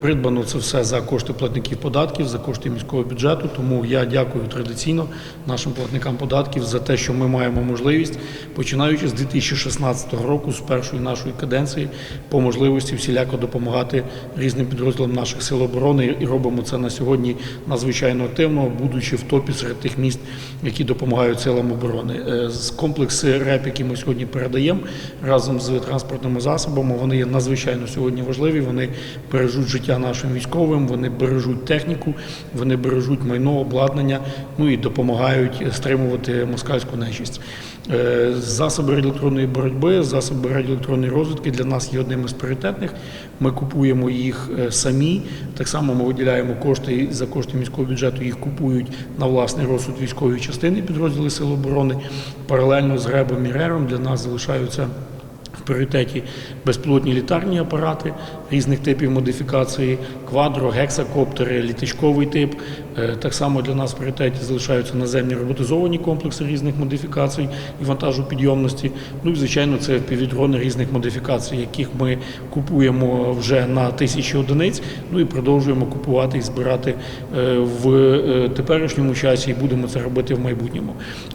Придбано це все за кошти платників податків, за кошти міського бюджету. Тому я дякую традиційно нашим платникам податків за те, що ми маємо можливість, починаючи з 2016 року, з першої нашої каденції, по можливості всіляко допомагати різним підрозділам наших сил оборони. І робимо це на сьогодні надзвичайно активно, будучи в топі серед тих міст, які допомагають силам оборони. Е, З комплекси РЕП, які ми сьогодні передаємо разом з транспортними засобами, вони є надзвичайно сьогодні важливі. Вони бережуть життя нашим військовим, вони бережуть техніку, вони бережуть майно, обладнання, ну і допомагають стримувати москальську нечисть. Е, Засоби радіоелектронної боротьби, засоби радіоелектронної розвідки для нас є одним із пріоритетних. Ми купуємо їх е, самі. Так само ми виділяємо кошти за кошти міського бюджету. Їх купують на власний розсуд військової частини підрозділи Сил оборони. Паралельно з РЕБом і РЕРом для нас залишаються пріоритеті безпілотні літарні апарати різних типів модифікації, квадро, гексакоптери, літачковий тип. Е, Так само для нас в пріоритеті залишаються наземні роботизовані комплекси різних модифікацій і вантажу підйомності. Ну і звичайно, це півдрони різних модифікацій, яких ми купуємо вже на тисячі одиниць. Ну і продовжуємо купувати і збирати е, в е, теперішньому часі, і будемо це робити в майбутньому.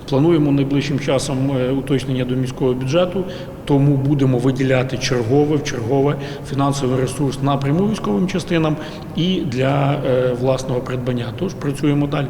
Плануємо найближчим часом уточнення до міського бюджету, тому будемо виділяти чергове в чергове фінансовий ресурс напряму військовим частинам і для е, власного придбання. Тож працюємо далі.